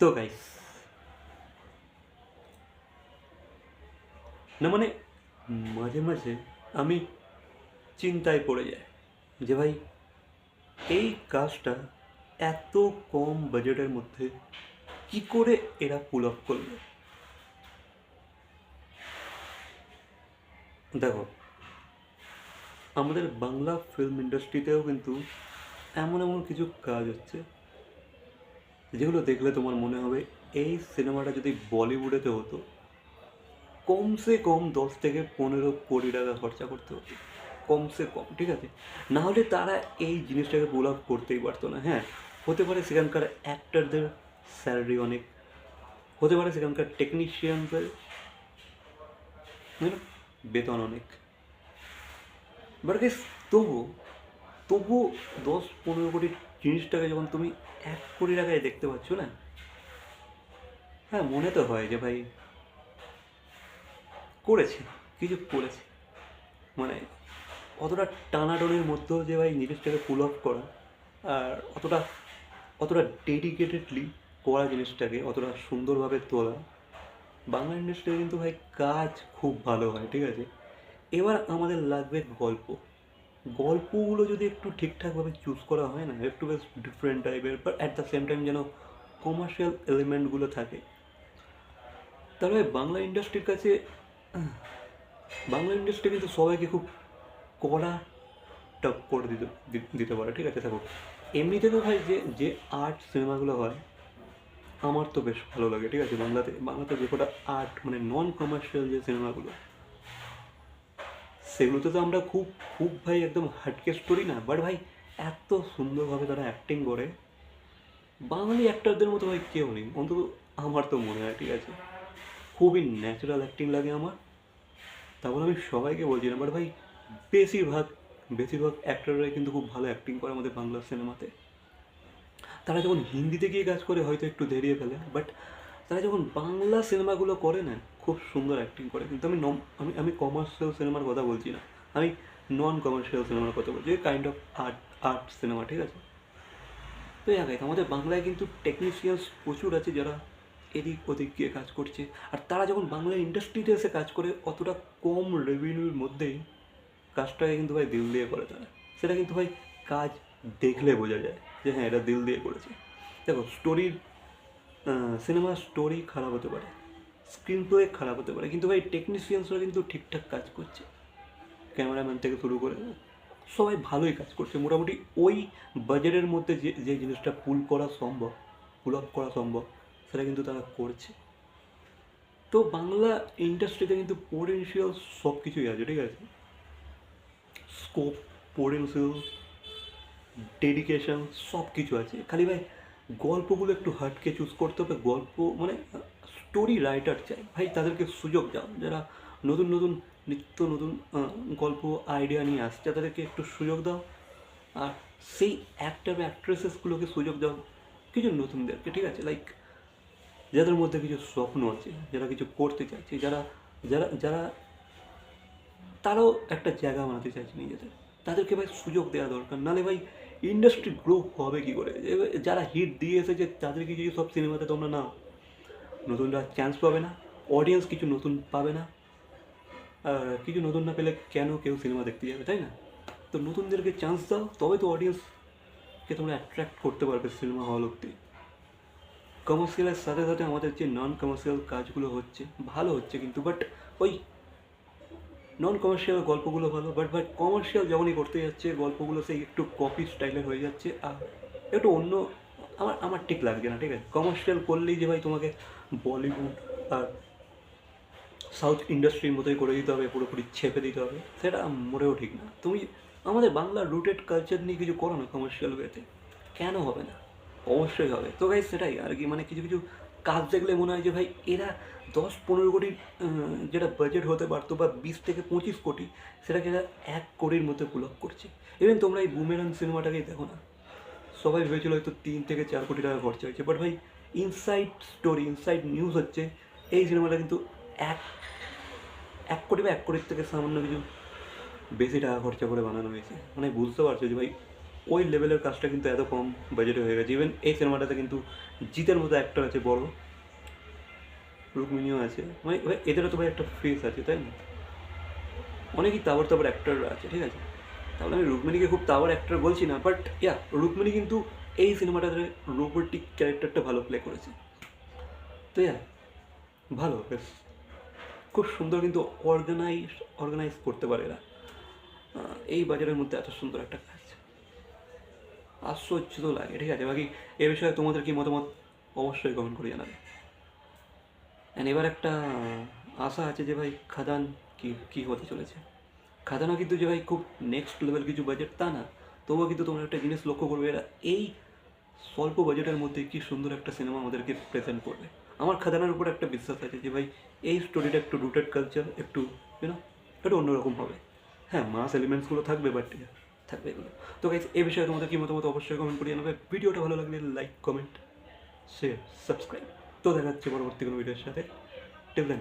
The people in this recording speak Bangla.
তো গাইস না মানে মাঝে মাঝে আমি চিন্তায় পড়ে যাই যে ভাই, এই কাজটা এত কম বাজেটের মধ্যে কি করে এরা পুল আপ করল দেখো, আমাদের বাংলা ফিল্ম ইন্ডাস্ট্রিতেও কিন্তু এমন এমন কিছু কাজ হচ্ছে যেগুলো দেখলে তোমার মনে হবে, এই সিনেমাটা যদি বলিউডেতে হতো, কমসে কম দশ থেকে পনেরো কোটি টাকা খরচা করতে হতো। কমসে কম, ঠিক আছে? না হলে তারা এই জিনিসটাকে পুল আপ করতেই পারতো না হ্যাঁ? হতে পারে সেখানকার অ্যাক্টারদের স্যালারি অনেক, হতে পারে সেখানকার টেকনিশিয়ানদের বেতন অনেক। বাট তবু তবু দশ পনেরো কোটি জিনিসটাকে যখন তুমি এক কোটি টাকায় দেখতে পাচ্ছ না হ্যাঁ মনে তো হয় যে ভাই করেছে, কিছু করেছে। মানে অতটা টানাটনির মধ্যেও যে ভাই জিনিসটাকে পুল অফ করা আর অতটা অতটা ডেডিকেটেডলি করা জিনিসটাকে, অতটা সুন্দরভাবে তোলা, বাংলা ইন্ডাস্ট্রিতে কিন্তু ভাই কাজ খুব ভালো হয়, ঠিক আছে? এবার আমাদের লাগবে গল্প। গল্পগুলো যদি একটু ঠিকঠাকভাবে চুজ করা হয় না, একটু বেশ ডিফারেন্ট টাইপের but at the same time যেন কমার্শিয়াল এলিমেন্টগুলো থাকে। তাহলে বাংলা ইন্ডাস্ট্রির কাছে, বাংলা ইন্ডাস্ট্রি কিন্তু সবাইকে খুব কড়া টপ করে দিতে দিতে পারে, ঠিক আছে? দেখো, এমনিতে তো ভাই যে যে আর্ট সিনেমাগুলো হয়, আমার তো বেশ ভালো লাগে, ঠিক আছে? বাংলাতে বাংলাতে যে কটা আর্ট মানে নন কমার্শিয়াল যে সিনেমাগুলো সেগুলোতে তো আমরা খুব খুব ভাই একদম হাটকে করি না বাট ভাই এত সুন্দরভাবে তারা অ্যাক্টিং করে। বাঙালি অ্যাক্টারদের মতো ভাই কেউ নেই, অন্তত আমার তো মনে হয়, ঠিক আছে? খুবই ন্যাচারাল অ্যাক্টিং লাগে আমার। তারপর আমি সবাইকে বলছি না বাট ভাই বেশিরভাগ বেশিরভাগ অ্যাক্টাররাই কিন্তু খুব ভালো অ্যাক্টিং করে আমাদের বাংলা সিনেমাতে তারা যখন হিন্দিতে গিয়ে কাজ করে হয়তো একটু দেরিয়ে ফেলে বাট তারা যখন বাংলা সিনেমাগুলো করে না, খুব সুন্দর অ্যাক্টিং করে। কিন্তু আমি আমি আমি কমার্শিয়াল সিনেমার কথা বলছি না। আমি নন কমার্শিয়াল সিনেমার কথা বলছি kind of art art cinema ঠিক আছে? তো এক আমাদের বাংলায় কিন্তু টেকনিশিয়ানস প্রচুর আছে যারা এদিক ওদিক গিয়ে কাজ করছে। আর তারা যখন বাংলা ইন্ডাস্ট্রিতে এসে কাজ করে, অতটা কম রেভিনিউর মধ্যেই কাজটাকে কিন্তু ভাই দিল দিয়ে করে তারা। সেটা কিন্তু ভাই কাজ দেখলে বোঝা যায় যে হ্যাঁ এটা দিল দিয়ে করেছে। দেখো স্টোরির সিনেমার স্টোরি খারাপ হতে পারে স্ক্রিন প্লে খারাপ হতে পারে, কিন্তু ভাই টেকনিশিয়ানসরা কিন্তু ঠিকঠাক কাজ করছে। ক্যামেরাম্যান থেকে শুরু করে সবাই ভালোই কাজ করছে। মোটামুটি ওই বাজেটের মধ্যে যে যে জিনিসটা পুল করা সম্ভব পুল আপ করা সম্ভব, সেটা কিন্তু তারা করছে। তো বাংলা ইন্ডাস্ট্রিতে কিন্তু পোটেনশিয়াল সব কিছুই আছে, ঠিক আছে? স্কোপ পোটেনশিয়াল ডেডিকেশন সব কিছু আছে। খালি ভাই গল্পগুলো একটু হাটকে চুজ করতে হবে, গল্প মানে স্টোরি রাইটার চাই। ভাই, তাদেরকে সুযোগ দাও, যারা নতুন নতুন নিত্য নতুন গল্প আইডিয়া নিয়ে আসছে, তাদেরকে একটু সুযোগ দাও। আর সেই অ্যাক্টার বা অ্যাক্ট্রেসেসগুলোকে সুযোগ দাও, কিছু নতুনদেরকে, ঠিক আছে? লাইক যাদের মধ্যে কিছু স্বপ্ন আছে, যারা কিছু করতে চাইছে, যারা যারা যারা তারাও একটা জায়গা বানাতে চাইছে নিজেদের। তাদেরকে ভাই সুযোগ দেওয়া দরকার। নাহলে ভাই ইন্ডাস্ট্রি গ্রো হবে কী করে? যারা হিট দিয়ে এসেছে, তাদেরকে যদি সব সিনেমাতে তোমরা নাও, নতুনরা চান্স পাবে না অডিয়েন্স কিছু নতুন পাবে না কিছু নতুন না পেলে কেন কেউ সিনেমা দেখতে যাবে, তাই না? তো নতুনদেরকে চান্স দাও তবে তো অডিয়েন্সকে তোমরা অ্যাট্রাক্ট করতে পারবে সিনেমা হল অব্দি। কমার্শিয়ালের সাথে সাথে আমাদের যে নন কমার্শিয়াল কাজগুলো হচ্ছে, ভালো হচ্ছে কিন্তু বাট ওই নন কমার্শিয়াল গল্পগুলো ভালো বাট বাট কমার্শিয়াল যখনই করতে যাচ্ছে, গল্পগুলো সেই একটু কপি স্টাইলের হয়ে যাচ্ছে, আর একটু অন্য, আমার আমার ঠিক লাগছে না, ঠিক আছে? কমার্শিয়াল করলেই যে ভাই তোমাকে বলিউড আর সাউথ ইন্ডাস্ট্রির মতোই করে দিতে হবে, পুরোপুরি ছেপে দিতে হবে, সেটা মোটেও ঠিক না। তুমি আমাদের বাংলা রুটেড কালচার নিয়ে কিছু করো না কমার্শিয়াল ওয়েতে কেন হবে না? অবশ্যই হবে। তো ভাই সেটাই, আর কি মানে কিছু কিছু কাজ দেখলে মনে হয় যে ভাই এরা দশ পনেরো কোটির যেটা বাজেট হতে পারতো বা বিশ থেকে পঁচিশ কোটি, সেটাকে এরা এক কোটির মধ্যে পুল আপ করছে। ইভেন তোমরা এই বুমেরাং সিনেমাটাকেই দেখো না। সবাই ভেবেছিল হয়তো তিন থেকে চার কোটি টাকা খরচা হয়েছে বাট ভাই ইনসাইড স্টোরি ইনসাইড নিউজ হচ্ছে, এই সিনেমাটা কিন্তু এক এক কোটি বা এক কোটির থেকে সামান্য কিছু বেশি টাকা খরচা করে বানানো হয়েছে। মানে বুঝতে পারছ যে ভাই, ওই লেভেলের কাজটা কিন্তু এত কম বাজেটে হয়ে গেছে। ইভেন এই সিনেমাটাতে কিন্তু জিতের মতো অ্যাক্টর আছে বড়। রুক্মিণীও আছে। মানে ভাই এদেরও তো ভাই একটা ফেস আছে, তাই না? অনেকই তাবর তাবর অ্যাক্টররা আছে, ঠিক আছে? তাহলে আমি রুক্মিণীকে খুব তাবর অ্যাক্টর বলছি না বাট ইয়া রুক্মিণী কিন্তু এই সিনেমাটাতে রোবোটিক ক্যারেক্টারটা ভালো প্লে করেছে। তো ইয়া ভালো, বেশ। খুব সুন্দর কিন্তু অর্গানাইজ অর্গানাইজ করতে পারে এরা। এই বাজারের মধ্যে এত সুন্দর একটা কাজ। আশ্চর্য লাগে, ঠিক আছে? বাকি এ বিষয়ে তোমাদের কি মতামত অবশ্যই কমেন্ট করে জানাবে। অ্যান্ড এবার একটা আশা আছে যে ভাই খাদান কি কি হতে চলেছে। খাদানও কিন্তু যে ভাই খুব নেক্সট লেভেল কিছু বাজেট তা না, তবুও কিন্তু তোমরা একটা জিনিস লক্ষ্য করবে এরা এই স্বল্প বাজেটের মধ্যে কি সুন্দর একটা সিনেমা আমাদেরকে প্রেজেন্ট করবে। আমার খাদানার উপর একটা বিশ্বাস আছে যে ভাই এই স্টোরিটা একটু রুটেড কালচার একটু ইউনো একটু অন্যরকম হবে। হ্যাঁ মাস এলিমেন্টসগুলো থাকবে বাট থাকবে এগুলো। তো গাইজ এই বিষয়ে তোমাদের কি মতামত অবশ্যই কমেন্ট করে জানাবে ভিডিওটা ভালো লাগলে লাইক কমেন্ট শেয়ার সাবস্ক্রাইব তো দেখা হচ্ছে পরবর্তী কোনো ভিডিওর সাথে। টেবলেন